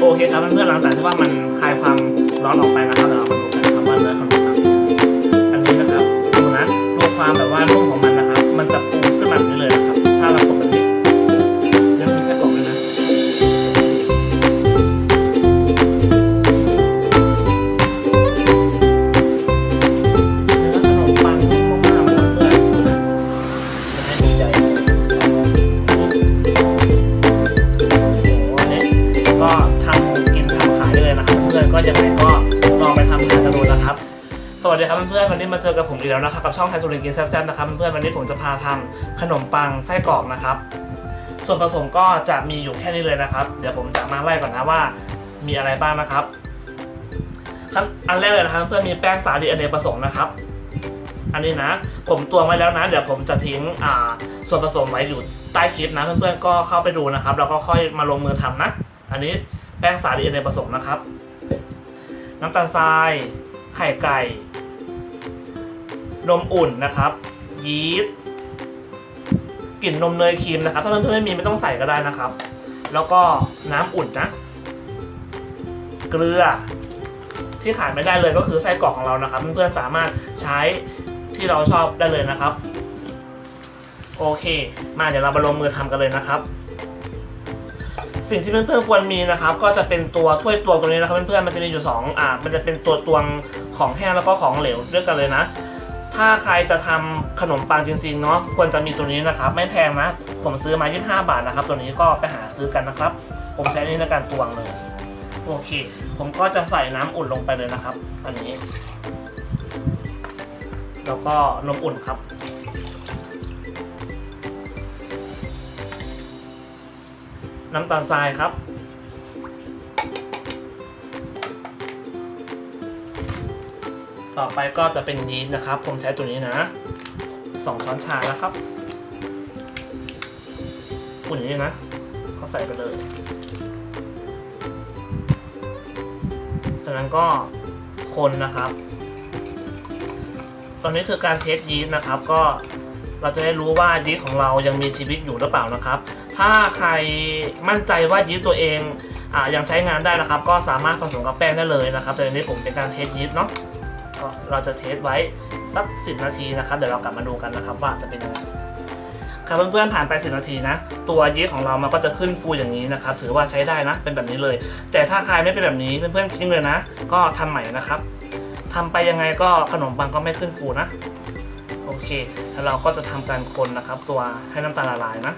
โอเคครับเพื่อนๆหลังจากที่ว่ามันคลายความร้อนออกไปนะครับเดี๋ยวเรามาดูกันครับว่าเนื้อขนมปังอันนี้นะครับดูนะดูความแบบว่านุ่มของมันนะครับ มันจะ ทำกินทำขายได้เลยนะครับเพื่อนก็ยังไงก็ลองไปทำงานกันดูนะครับ สวัสดีครับเพื่อนๆวันนี้มาเจอกับผมอีกแล้วนะครับกับช่องไทยสุรินทร์กินแซ่บๆนะครับเพื่อนๆวันนี้ผมจะพาทำขนมปังไส้กรอกนะครับ ส่วนผสมก็จะมีอยู่แค่นี้เลยนะครับ เดี๋ยวผมจะมาไล่ก่อนนะว่า มีอะไรบ้างนะครับขั้นอันแรกเลยนะครับ เพื่อนมีแป้งสาลีอเนกประสงค์นะครับ อันนี้นะผมตวงไว้แล้วนะ เดี๋ยวผมจะทิ้งอ่าส่วนผสมไว้อยู่ใต้คลิปนะเพื่อนๆก็เข้าไปดูนะครับ แล้วก็ค่อยมาลงมือทำนะ อันนี้ แป้งสาลีอเนกประสงค์นะครับ น้ำตาลทราย ไข่ไก่ นมอุ่นนะครับ ยีสต์กลิ่นนมเนยครีมนะครับ ถ้าเพื่อนๆไม่มีไม่ต้องใส่ก็ได้นะครับ แล้วก็น้ำอุ่นนะ เกลือ ที่ขาดไม่ได้เลยก็คือไส้กรอกของเรานะครับ เพื่อนๆสามารถใช้ที่เราชอบได้เลยนะครับ โอเค มาเดี๋ยวเรามาลงมือทำกันเลยนะครับ สิ่งที่เพื่อนๆควรมีนะครับ ก็จะเป็นตัวถ้วยตวงตัวนี้นะครับเพื่อนๆมันจะมีอยู่สองอ่ามันจะเป็นตัวตวงของแห้งแล้วก็ของเหลวด้วยกันเลยนะ ถ้าใครจะทำขนมปังจริงๆเนาะควรจะมีตัวนี้นะครับ ไม่แพงนะ ผมซื้อมา 25 บาทนะครับ ตัวนี้ก็ไปหาซื้อกันนะครับ ผมใช้นี่ในการตวงเลยโอเค ผมก็จะใส่น้ำอุ่นลงไปเลยนะครับ อันนี้ แล้วก็นมอุ่นครับ น้ำตาลทรายครับ ต่อไปก็จะเป็นยีสต์นะครับ ผมใช้ตัวนี้นะสองช้อนชานะครับอุ่นอย่างนี้นะก็ใส่ไปเลย จากนั้นก็คนนะครับ ตอนนี้คือการเทสยีสต์นะครับ ก็เราจะได้รู้ว่ายีสต์ของเรายังมีชีวิตอยู่หรือเปล่านะครับ ถ้าใครมั่นใจว่ายีสต์ตัวเองอ่ายังใช้งานได้นะครับ ก็สามารถผสมกับแป้งได้เลยนะครับ แต่อันนี้ผมเป็นการเทสยีสต์เนาะก็เราจะเทสไว้สักสินาทีนะครับ เดี๋ยวเรากลับมาดูกันนะครับว่าจะเป็นยังไงครับเพื่อนๆผ่านไป 10 นาทีนะ ตัวยีสต์ของเรามันก็จะขึ้นฟูอย่างนี้นะครับ ถือว่าใช้ได้นะ เป็นแบบนี้เลย แต่ถ้าใครไม่เป็นแบบนี้เพื่อนๆทิ้งเลยนะ ก็ทำใหม่นะครับทำไปยังไงก็ขนมปังก็ไม่ขึ้นฟูนะ โอเค แล้วเราก็จะทำการคนนะครับ ตัวให้น้ำตาลละลายนะ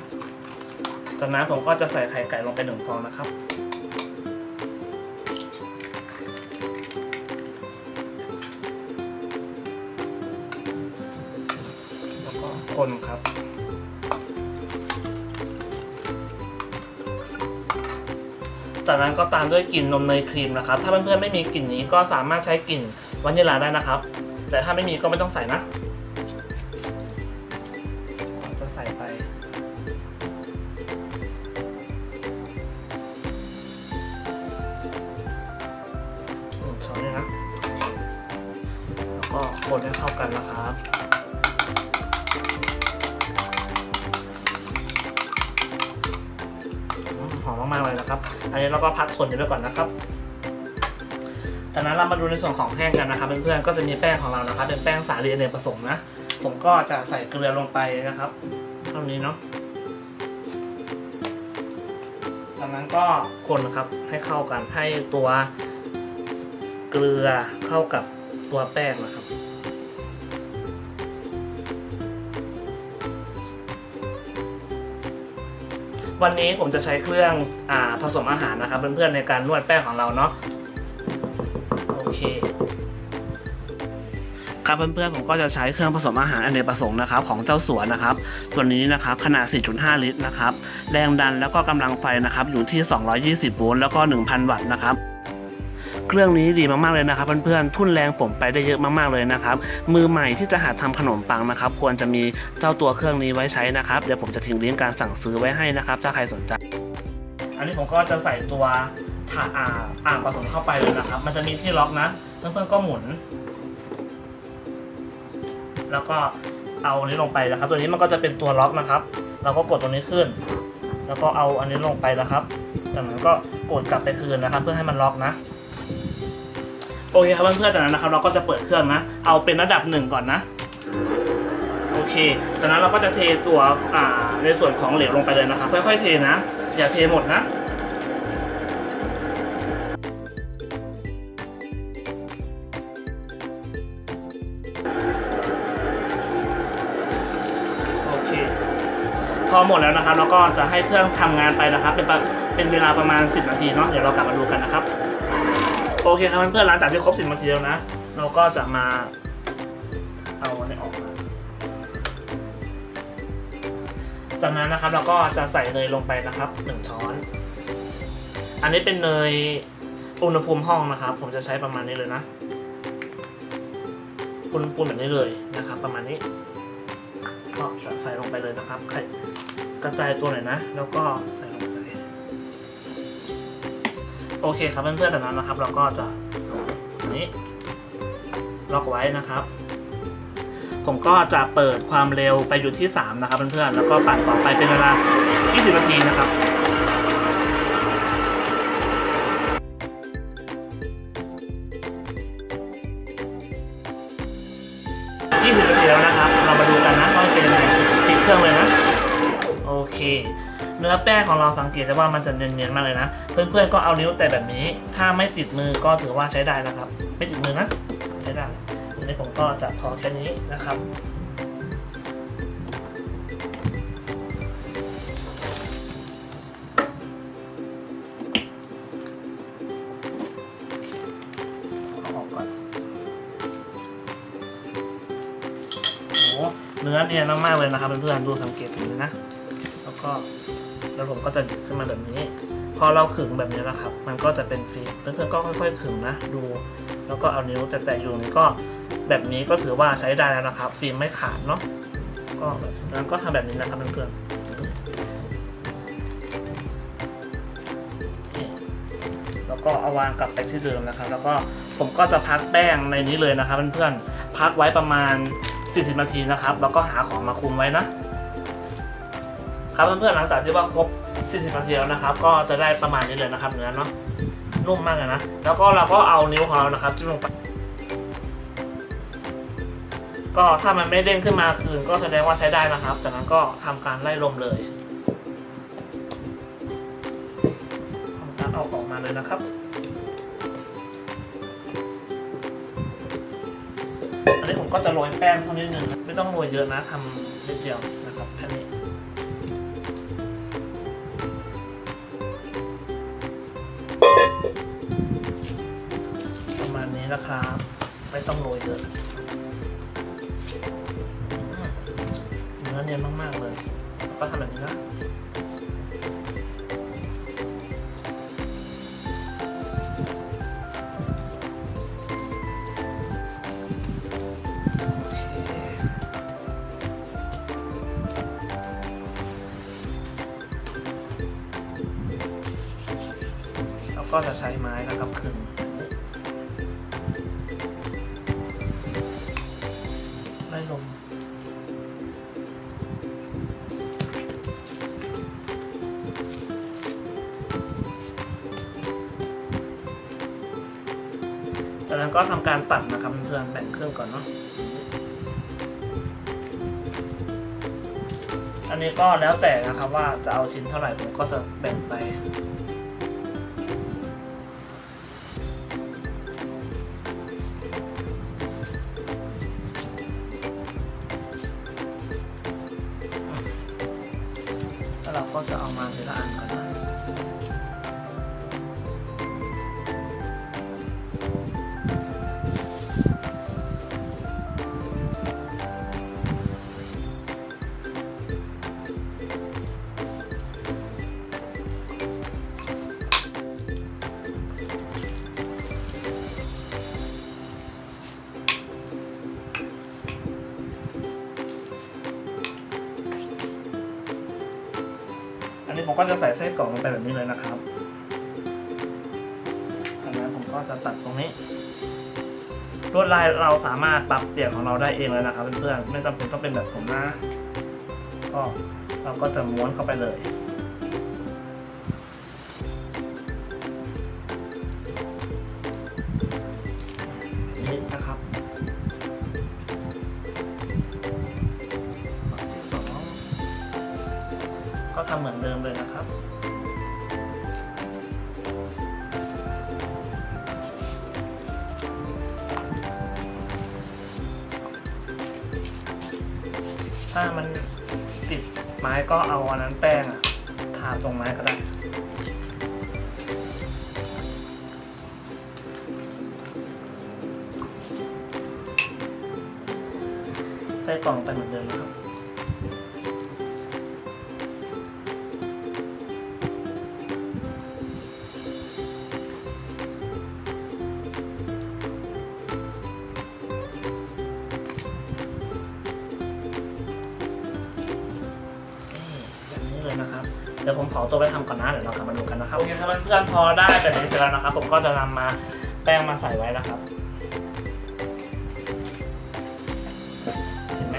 จากนั้นผมก็จะใส่ไข่ไก่ลงไปหนึ่งฟองนะครับ แล้วก็คนครับจากนั้นก็ตามด้วยกลิ่นนมเนยครีมนะครับ ถ้าเพื่อนๆไม่มีกลิ่นนี้ก็สามารถใช้กลิ่นวานิลลาได้นะครับ แต่ถ้าไม่มีก็ไม่ต้องใส่นะจะ คนให้เข้ากันนะครับหอมมากๆเลยนะครับ อันนี้เราก็พักคนอยู่ด้วยก่อนนะครับจากนั้นเรามาดูในส่วนของแป้งกันนะครับเพื่อนๆก็จะมีแป้งของเรานะครับ เป็นแป้งสาลีอเนกประสงค์นะ ผมก็จะใส่เกลือลงไปนะครับเท่านี้เนาะจากนั้นก็คนนะครับให้เข้ากันให้ตัวเกลือเข้ากับตัวแป้งนะครับ วันนี้ผมจะใช้เครื่องอผสมอาหารนะครับ เพื่อนๆในการนวดแป้งของเราเนาะโอเคครับเพื่อนๆผมก็จะใช้เครื่องผสมอาหารอเนกประสงค์นะครับของเจ้าสวนนะครับ ตัวนี้นะครับขนาด 4.5 ลิตรนะครับแรงดันแล้วก็กำลังไฟนะครับอยู่ที่ 220 โวลต์แล้วก็ 1,000 วัตต์นะครับ เครื่องนี้ดีมากๆเลยนะครับเพื่อนๆทุ่นแรงผมไปได้เยอะมากๆเลยนะครับมือใหม่ที่จะหัดทำขนมปังนะครับ ควรจะมีเจ้าตัวเครื่องนี้ไว้ใช้นะครับเดี๋ยวผมจะทิ้งลิงก์การสั่งซื้อไว้ให้นะครับ ถ้าใครสนใจ อันนี้ผมก็จะใส่ตัวถาอ่าอ่างผสมเข้าไปเลยนะครับ มันจะมีที่ล็อกนะเพื่อนๆก็หมุน แล้วก็เอาอันนี้ลงไปนะครับ ตัวนี้มันก็จะเป็นตัวล็อกนะครับ เราก็กดตรงนี้ขึ้น แล้วก็เอาอันนี้ลงไปนะครับจากนั้นก็กดกลับไปคืนนะครับ เพื่อให้มันล็อกนะ โอเคครับเพื่อนๆจากนั้นนะครับเราก็จะเปิดเครื่องนะ เอาเป็นระดับหนึ่งก่อนนะโอเคจากนั้นเราก็จะเทตัวอ่าในส่วนของเหลวลงไปเลยนะครับ ค่อยๆเทนะ อย่าเทหมดนะโอเคพอหมดแล้วนะครับ เราก็จะให้เครื่องทำงานไปนะครับ เป็นเป็นเวลาประมาณ 10 นาทีเนาะเดี๋ยวเรากลับมาดูกันนะครับ โอเคครับเพื่อนๆหลังจากที่ครบ10นาทีแล้วนะ เราก็จะมา เอาอันนี้ออกมาจากนั้นนะครับเราก็จะใส่เนยลงไปนะครับหนึ่งช้อน อันนี้เป็นเนยอุณหภูมิห้องนะครับ ผมจะใช้ประมาณนี้เลยนะปุนปุนแบบนี้เลยนะครับ ประมาณนี้ ก็จะใส่ลงไปเลยนะครับกระจายตัวหน่อยนะ แล้วก็ใส่ โอเคครับเพื่อนๆจากนั้นนะครับ เราก็จะนนี้ล็อกไว้นะครับ ผมก็จะเปิดความเร็วไปอยู่ที่ 3 นะครับเพื่อนๆแล้วก็ปั่นต่อไปเป็นเวลา 20 นาทีนะครับ เนื้อแป้งของเราสังเกตได้ว่ามันจะเนียนๆมากเลยนะ เพื่อนๆก็เอานิ้วแตะแบบนี้ ถ้าไม่ติดมือก็ถือว่าใช้ได้นะครับ ไม่ติดมือนะ ใช้ได้อันนี้ผมก็จะพอแค่นี้นะครับเอาออกก่อนโอ้โหเนื้อเนียนมากๆเลยนะครับเพื่อนๆดูสังเกตตรงนี้นะ แล้วก็ แล้วผมก็จะหยิบขึ้นมาแบบนี้ พอเราขึงแบบนี้นะครับ มันก็จะเป็นฟิลเพื่อนๆก็ค่อย ๆขึงนะดู แล้วก็เอานิ้วแตะๆอยู่นี้ก็แบบนี้ก็ถือว่าใช้ได้แล้วนะครับ ฟิล์มไม่ขาดเนาะก็แบบนั้นก็ทำแบบนี้นะครับเพื่อนๆแล้วก็เอาวางกลับไปที่เดิมนะครับ แล้วก็ผมก็จะพักแป้งในนี้เลยนะครับเพื่อนๆพักไว้ประมาณ 40 นาทีนะครับ แล้วก็หาของมาคุมไว้นะ ครับเพื่อนๆหลังจากที่ว่าครบ 40 นาทีแล้วนะครับ ก็จะได้ประมาณนี้เลยนะครับเนื้อเนาะนุ่มมากเลยนะ แล้วก็เราก็เอานิ้วของเรานะครับจิ้มลงไปก็ถ้ามันไม่เด้งขึ้นมาคืนก็แสดงว่าใช้ได้นะครับ จากนั้นก็ทำการไล่ลมเลยทำการเอาออกมาเลยนะครับ อันนี้ผมก็จะโรยแป้งสักนิดนึงไม่ต้องโรยเยอะนะทำนิดเดียวนะครับแค่นี้ นี้นะครับ ไม่ต้องโรยเยอะเนื้อเนียนมาก ๆ เลยแล้วก็ทำแบบนี้นะแล้วก็จะใช้ไม้นะครับขึง ไล่ลมจากนั้นก็ทำการตัดนะครับเพื่อนแบ่งเครื่องก่อนเนาะ อันนี้ก็แล้วแต่นะครับว่าจะเอาชิ้นเท่าไหร่ผมก็จะแบ่งไป ก็จะใส่ไส้กรอกลงไปแบบนี้เลยนะครับจากนั้นผมก็จะตัดตรงนี้ลวดลายเราสามารถปรับเปลี่ยนของเราได้เองเลยนะครับเพื่อนๆไม่จำเป็นต้องเป็นแบบผมนะก็เราก็จะม้วนเข้าไปเลย เหมือนเดิมเลยนะครับ ถ้ามันติดไม้ก็เอาอันนั้นแป้งอะทาตรงไม้ก็ได้ใส่กล่องไปเหมือนเดิมนะครับ ผมขอตัวไปทำก่อนนะเดี๋ยวเรากลับมาดูกันนะครับโอเคครับเพื่อนๆพอได้แบบนี้เสร็จแล้วนะครับ ผมก็จะนำมาแป้งมาใส่ไว้นะครับเห็นไหม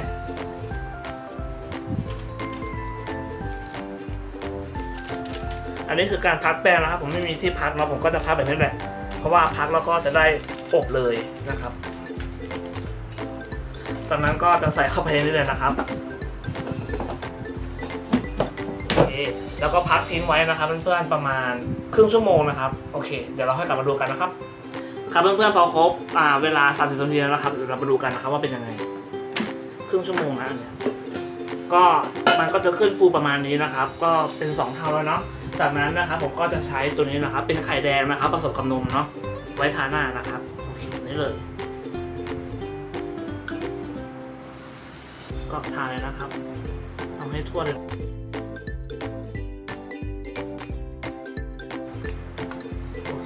อันนี้คือการพักแป้งนะครับ ผมไม่มีที่พักเนาะผมก็จะพักแบบนี้แหละเพราะว่าพักแล้วก็จะได้อบเลยนะครับจากนั้นก็จะใส่เข้าไปในนี้เลยนะครับโอเค แล้วก็พักทิ้งไว้นะครับเพื่อนๆประมาณครึ่งชั่วโมงนะครับโอเค เดี๋ยวเราค่อยกลับมาดูกันนะครับครับเพื่อนๆพอครบอ่าเวลา30นาทีแล้วนะครับเดี๋ยวเรามาดูกันนะครับว่าเป็นยังไง ครึ่งชั่วโมงนะอันเนี้ยก็มันก็จะขึ้นฟูประมาณนี้นะครับ ก็เป็นสองเท่าแล้วเนาะจากนั้นนะครับผมก็จะใช้ตัวนี้นะครับ เป็นไข่แดงนะครับผสมกับนมเนาะไว้ทาหน้านะครับโอเคนี่เลย ก็ทาเลยนะครับทำให้ทั่วเลย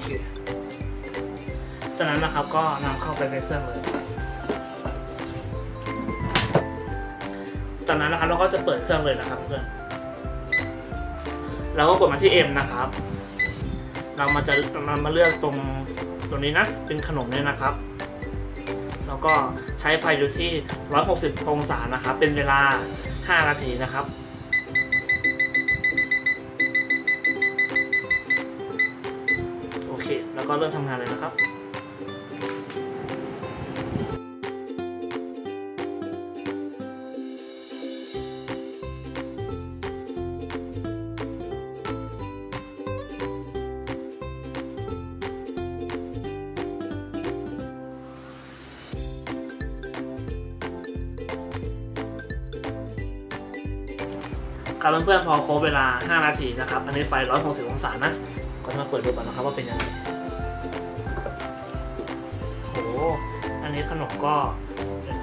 เคจากนั้นนะครับก็นำเข้าไปในเครื่องเลยจากนั้นนะครับเราก็จะเปิดเครื่องเลยนะครับเพื่อนเราก็กดมาที่ M นะครับ เรามาจะเรามาเลือกตรงตรงนี้นะเป็นขนมเนี่ยนะครับ แล้วก็ใช้ไฟอยู่ที่ 160 องศานะครับ เป็นเวลา 5 นาทีนะครับ แล้วก็เริ่มทำงานเลยนะครับครับเพื่อนๆพอครบเวลา 5 นาทีนะครับ อันนี้ไฟ 160 องศานะก็มา เปิดดูก่อนนะครับว่าเป็นยังไงโหอันนี้ขนมก็นะ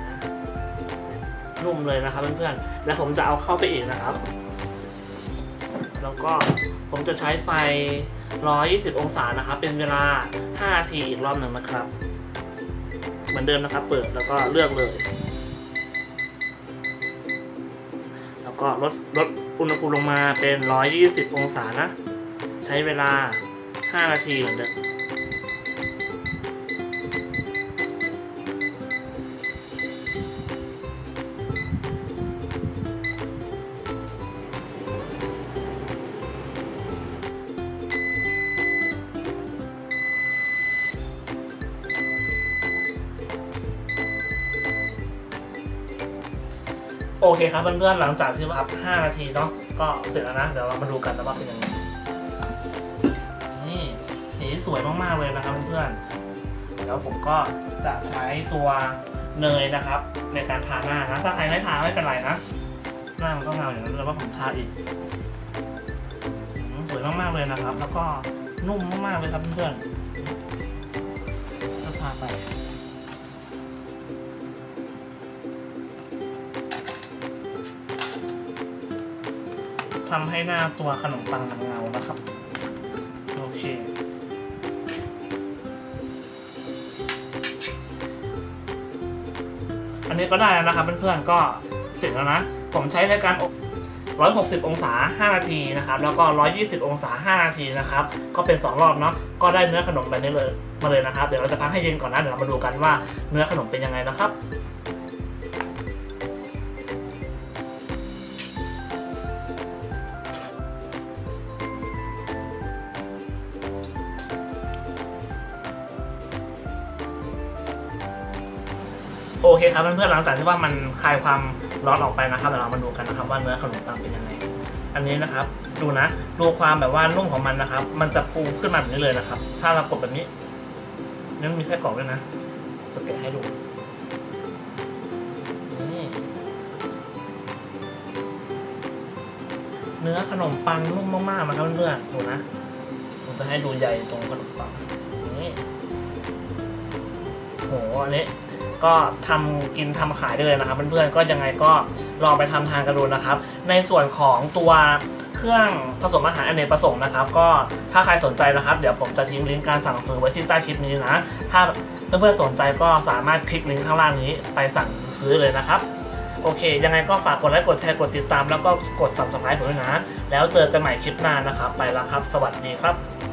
นุ่มเลยนะครับเพื่อนๆ แล้วผมจะเอาเข้าไปอีกนะครับ แล้วก็ผมจะใช้ไฟ 120 องศานะครับ เป็นเวลา 5 นาทีอีกรอบหนึ่งนะครับ เหมือนเดิมนะครับ เปิดแล้วก็เลือกเลย แล้วก็ลดลดอุณหภูมิลงมาเป็น 120 องศานะ ใช้เวลา 5นาทีเหมือนเดิมโอเคครับเพื่อนๆหลังจากที่พัก5นาทีเนาะก็เสร็จแล้วนะ เดี๋ยวเรามาดูกันนะว่าเป็นยังไง สีสวยมากๆเลยนะครับเพื่อนๆแล้วผมก็จะใช้ตัวเนยนะครับ ในการทาหน้านะถ้าใครไม่ทาไม่เป็นไรนะหน้ามันก็เงาอย่างนั้นเลยว่าผมทาอีกสวยมากๆเลยนะครับ แล้วก็นุ่มมากๆเลยครับเพื่อนๆก็ทาไปทำให้หน้าตัวขนมปังมันเงานะครับ อันนี้ก็ได้แล้วนะครับเพื่อนๆก็เสร็จแล้วนะ ผมใช้ในการอบ160 องศา 5 นาทีนะครับ แล้วก็ 120 องศา 5 นาทีนะครับ ก็เป็น 2 รอบเนาะ ก็ได้เนื้อขนมแบบนี้เลย มาเลยนะครับ เดี๋ยวเราจะพักให้เย็นก่อนนะ เดี๋ยวเรามาดูกันว่าเนื้อขนมเป็นยังไงนะครับ โอเคครับเพื่อนๆหลังจากที่ว่ามันคลายความร้อนออกไปนะครับเดี๋ยวเรามาดูกันนะครับว่าเนื้อขนมปังเป็นยังไง อันนี้นะครับ ดูนะดูความแบบว่านุ่มของมันนะครับ มันจะปูขึ้นมาแบบนี้เลยนะครับ ถ้าเรากดแบบนี้นี่มีไส้กรอกด้วยนะจะแกะให้ดูเนื้อขนมปังนุ่มมากๆนะครับเพื่อนๆดูนะผมจะให้ดูใยตรงขนมปังนี่โหอันนี้ ก็ทำกินทำขายได้เลยนะครับ เพื่อนๆก็ยังไงก็ลองไปทำทานกันดูนะครับ ในส่วนของตัวเครื่องผสมอาหารอเนกประสงค์นะครับ ก็ถ้าใครสนใจนะครับ เดี๋ยวผมจะทิ้งลิงก์การสั่งซื้อไว้ที่ใต้คลิปนี้นะ ถ้าเพื่อนๆสนใจก็สามารถคลิกลิงก์ข้างล่างนี้ไปสั่งซื้อเลยนะครับโอเค ยังไงก็ฝากกดไลค์ กดแชร์ กดติดตาม แล้วก็กด subscribe ผมด้วยนะ แล้วเจอกันใหม่คลิปหน้านะครับ ไปแล้วครับ สวัสดีครับ